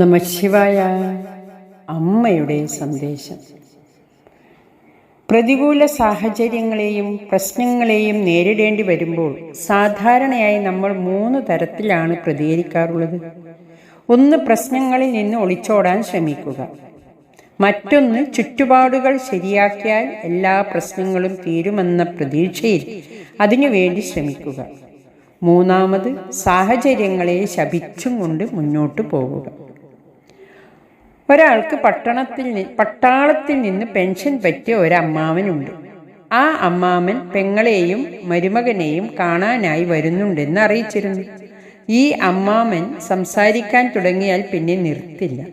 നമശിവായ അമ്മയുടെ സന്ദേശം. പ്രതികൂല സാഹചര്യങ്ങളെയും പ്രശ്നങ്ങളെയും നേരിടേണ്ടി വരുമ്പോൾ സാധാരണയായി നമ്മൾ മൂന്ന് തരത്തിലാണ് പ്രതികരിക്കാറുള്ളത്. ഒന്ന് പ്രശ്നങ്ങളിൽ നിന്ന് ഒളിച്ചോടാൻ ശ്രമിക്കുക. മറ്റൊന്ന് ചുറ്റുപാടുകൾ ശരിയാക്കിയാൽ എല്ലാ പ്രശ്നങ്ങളും തീരുമെന്ന പ്രതീക്ഷയിൽ അതിനുവേണ്ടി ശ്രമിക്കുക. മൂന്നാമത് സാഹചര്യങ്ങളെ ശപിച്ചും കൊണ്ട് മുന്നോട്ട് പോകുക ഒരാൾക്ക് പട്ടണത്തിൽ പട്ടാളത്തിൽ നിന്ന് പെൻഷൻ പറ്റിയ ഒരമ്മാവനുണ്ട്. ആ അമ്മാവൻ പെങ്ങളെയും മരുമകനെയും കാണാനായി വരുന്നുണ്ടെന്ന് അറിയിച്ചിരുന്നു. ഈ അമ്മാമൻ സംസാരിക്കാൻ തുടങ്ങിയാൽ പിന്നെ നിർത്തില്ല.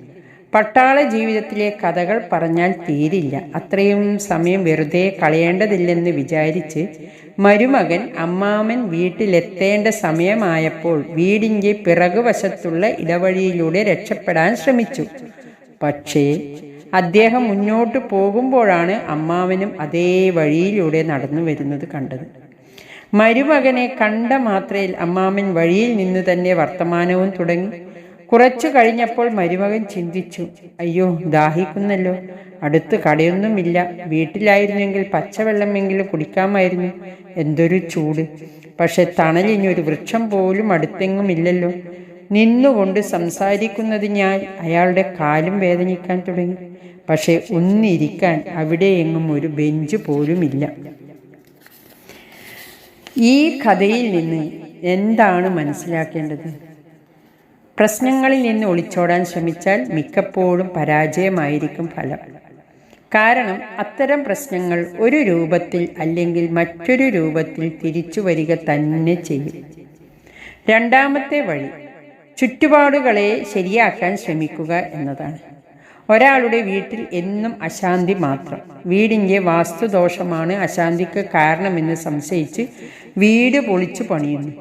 പട്ടാള ജീവിതത്തിലെ കഥകൾ പറഞ്ഞാൽ തീരില്ല. അത്രയും സമയം വെറുതെ കളയേണ്ടതില്ലെന്ന് വിചാരിച്ച് മരുമകൻ അമ്മാമൻ വീട്ടിലെത്തേണ്ട സമയമായപ്പോൾ വീടിന്റെ പിറകുവശത്തുള്ള ഇടവഴിയിലൂടെ രക്ഷപ്പെടാൻ ശ്രമിച്ചു. പക്ഷേ അദ്ദേഹം മുന്നോട്ട് പോകുമ്പോഴാണ് അമ്മാവനും അതേ വഴിയിലൂടെ നടന്നു വരുന്നത് കണ്ടത്. മരുമകനെ കണ്ട മാത്രയിൽ അമ്മാമൻ വഴിയിൽ നിന്ന് തന്നെ വർത്തമാനവും തുടങ്ങി. കുറച്ചു കഴിഞ്ഞപ്പോൾ മരുമകൻ ചിന്തിച്ചു അയ്യോ ദാഹിക്കുന്നല്ലോ. അടുത്ത് കടയൊന്നുമില്ല. വീട്ടിലായിരുന്നെങ്കിൽ പച്ചവെള്ളമെങ്കിലും കുടിക്കാമായിരുന്നു. എന്തൊരു ചൂട്. പക്ഷെ തണലിനൊരു വൃക്ഷം പോലും അടുത്തെങ്ങും ഇല്ലല്ലോ. നിന്നുകൊണ്ട് സംസാരിക്കുന്നതിനാൽ അയാളുടെ കാലും വേദനിക്കാൻ തുടങ്ങി. പക്ഷെ ഒന്നിരിക്കാൻ അവിടെയെങ്ങും ഒരു ബെഞ്ച് പോലുമില്ല. ഈ കഥയിൽ നിന്ന് എന്താണ് മനസ്സിലാക്കേണ്ടത്? പ്രശ്നങ്ങളിൽ നിന്ന് ഒളിച്ചോടാൻ ശ്രമിച്ചാൽ മിക്കപ്പോഴും പരാജയമായിരിക്കും ഫലം. കാരണം അത്തരം പ്രശ്നങ്ങൾ ഒരു രൂപത്തിൽ അല്ലെങ്കിൽ മറ്റൊരു രൂപത്തിൽ തിരിച്ചു വരിക തന്നെ ചെയ്യും. രണ്ടാമത്തെ വഴി ചുറ്റുപാടുകളെ ശരിയാക്കാൻ ശ്രമിക്കുക എന്നതാണ്. ഒരാളുടെ വീട്ടിൽ എന്നും അശാന്തി മാത്രം. വീടിന്റെ വാസ്തുദോഷമാണ് അശാന്തിക്ക് കാരണമെന്ന് സംശയിച്ച് വീട് പൊളിച്ചു പണിയുന്നു.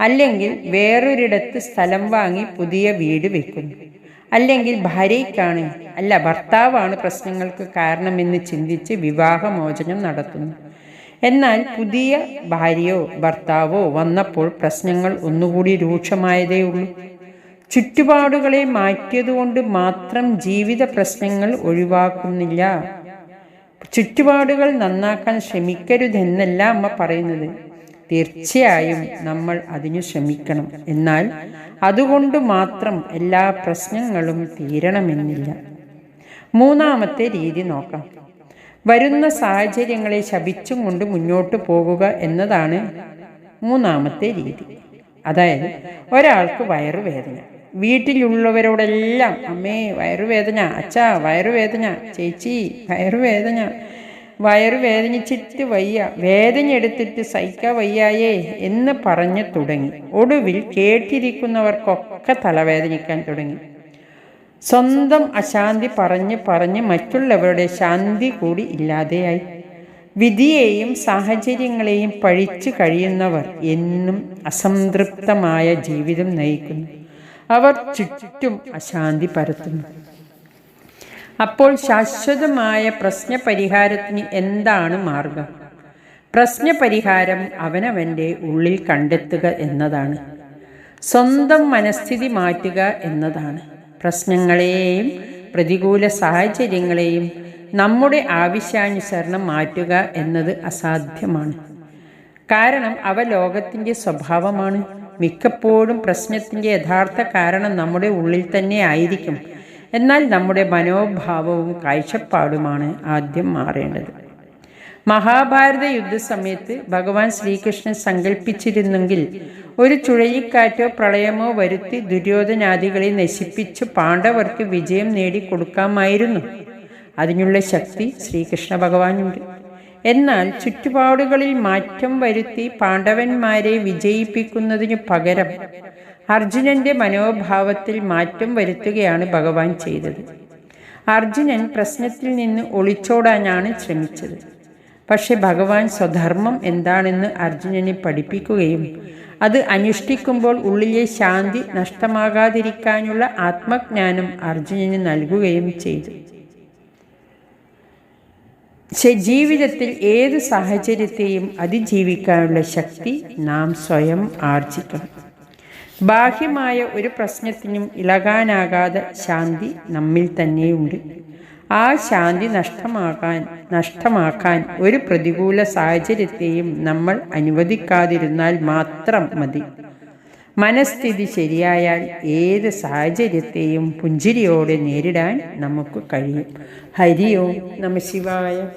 അല്ലെങ്കിൽ വേറൊരിടത്ത് സ്ഥലം വാങ്ങി പുതിയ വീട് വെക്കുന്നു. അല്ലെങ്കിൽ ഭാര്യയ്ക്കാണ് അല്ല ഭർത്താവാണ് പ്രശ്നങ്ങൾക്ക് കാരണമെന്ന് ചിന്തിച്ച് വിവാഹമോചനം നടത്തുന്നു. എന്നാൽ പുതിയ ഭാര്യയോ ഭർത്താവോ വന്നപ്പോൾ പ്രശ്നങ്ങൾ ഒന്നുകൂടി രൂക്ഷമായതേ ഉള്ളൂ ചുറ്റുപാടുകളെ മാറ്റിയതുകൊണ്ട് മാത്രം ജീവിത പ്രശ്നങ്ങൾ ഒഴിവാക്കുന്നില്ല. ചുറ്റുപാടുകൾ നന്നാക്കാൻ ശ്രമിക്കരുതെന്നല്ല അമ്മ പറയുന്നത്. തീർച്ചയായും നമ്മൾ അതിനു ശ്രമിക്കണം. എന്നാൽ അതുകൊണ്ട് മാത്രം എല്ലാ പ്രശ്നങ്ങളും തീരണമെന്നില്ല. മൂന്നാമത്തെ രീതി നോക്കാം. വരുന്ന സാഹചര്യങ്ങളെ ശപിച്ചും കൊണ്ട് മുന്നോട്ട് പോകുക എന്നതാണ് മൂന്നാമത്തെ രീതി. അതായത് ഒരാൾക്ക് വയറുവേദന. വീട്ടിലുള്ളവരോടെല്ലാം അമ്മേ വയറുവേദന അച്ഛാ വയറുവേദന ചേച്ചി വയറുവേദന വയറു വേദനിച്ചിട്ട് വയ്യ വേദന എടുത്തിട്ട് സഹിക്ക വയ്യായേ എന്ന് പറഞ്ഞു തുടങ്ങി. ഒടുവിൽ കേട്ടിരിക്കുന്നവർക്കൊക്കെ തലവേദനിക്കാൻ തുടങ്ങി. സ്വന്തം അശാന്തി പറഞ്ഞ് പറഞ്ഞ് മറ്റുള്ളവരുടെ ശാന്തി കൂടി ഇല്ലാതെയായി. വിധിയെയും സാഹചര്യങ്ങളെയും പഴിച്ചു കഴിയുന്നവർ എന്നും അസംതൃപ്തമായ ജീവിതം നയിക്കുന്നു. അവർ ചുറ്റും അശാന്തി പരത്തുന്നു. അപ്പോൾ ശാശ്വതമായ പ്രശ്നപരിഹാരത്തിന് എന്താണ് മാർഗം? പ്രശ്നപരിഹാരം അവനവന്റെ ഉള്ളിൽ കണ്ടെത്തുക എന്നതാണ്. സ്വന്തം മനസ്ഥിതി മാറ്റുക എന്നതാണ്. പ്രശ്നങ്ങളെയും പ്രതികൂല സാഹചര്യങ്ങളെയും നമ്മുടെ ആവശ്യാനുസരണം മാറ്റുക എന്നത് അസാധ്യമാണ്. കാരണം അവ ലോകത്തിന്റെ സ്വഭാവമാണ്. മിക്കപ്പോഴും പ്രശ്നത്തിന്റെ യഥാർത്ഥ കാരണം നമ്മുടെ ഉള്ളിൽ തന്നെ ആയിരിക്കും. എന്നാൽ നമ്മുടെ മനോഭാവവും കാഴ്ചപ്പാടുമാണ് ആദ്യം മാറേണ്ടത്. മഹാഭാരത യുദ്ധസമയത്ത് ഭഗവാൻ ശ്രീകൃഷ്ണൻ സങ്കല്പിച്ചിരുന്നെങ്കിൽ ഒരു ചുഴലിക്കാറ്റോ പ്രളയമോ വരുത്തി ദുര്യോധനാദികളെ നശിപ്പിച്ച് പാണ്ഡവർക്ക് വിജയം നേടിക്കൊടുക്കാമായിരുന്നു. അതിനുള്ള ശക്തി ശ്രീകൃഷ്ണ ഭഗവാനുണ്ട്. എന്നാൽ ചുറ്റുപാടുകളിൽ മാറ്റം വരുത്തി പാണ്ഡവന്മാരെ വിജയിപ്പിക്കുന്നതിനു പകരം അർജുനന്റെ മനോഭാവത്തിൽ മാറ്റം വരുത്തുകയാണ് ഭഗവാൻ ചെയ്തത്. അർജുനൻ പ്രശ്നത്തിൽ നിന്ന് ഒളിച്ചോടാനാണ് ശ്രമിച്ചത്. പക്ഷെ ഭഗവാൻ സ്വധർമ്മം എന്താണെന്ന് അർജുനനെ പഠിപ്പിക്കുകയും അത് അനുഷ്ഠിക്കുമ്പോൾ ഉള്ളിലെ ശാന്തി നഷ്ടമാകാതിരിക്കാനുള്ള ആത്മജ്ഞാനം അർജുനന് നൽകുകയും ചെയ്തു. ജീവിതത്തിൽ ഏത് സാഹചര്യത്തെയും അതിജീവിക്കാനുള്ള ശക്തി നാം സ്വയം ആർജിക്കണം. ബാഹ്യമായ ഒരു പ്രശ്നത്തിനും ഇളകാനാകാതെ ശാന്തി നമ്മിൽ തന്നെയുണ്ട്. ആ ശാന്തി നഷ്ടമാകാൻ നഷ്ടമാക്കാൻ ഒരു പ്രതികൂല സാഹചര്യത്തെയും നമ്മൾ അനുവദിക്കാതിരുന്നാൽ മാത്രം മതി. മനസ്ഥിതി ശരിയായാൽ ഏത് സാഹചര്യത്തെയും പുഞ്ചിരിയോടെ നേരിടാൻ നമുക്ക് കഴിയും. ഹരിയോ നമ ശിവായ.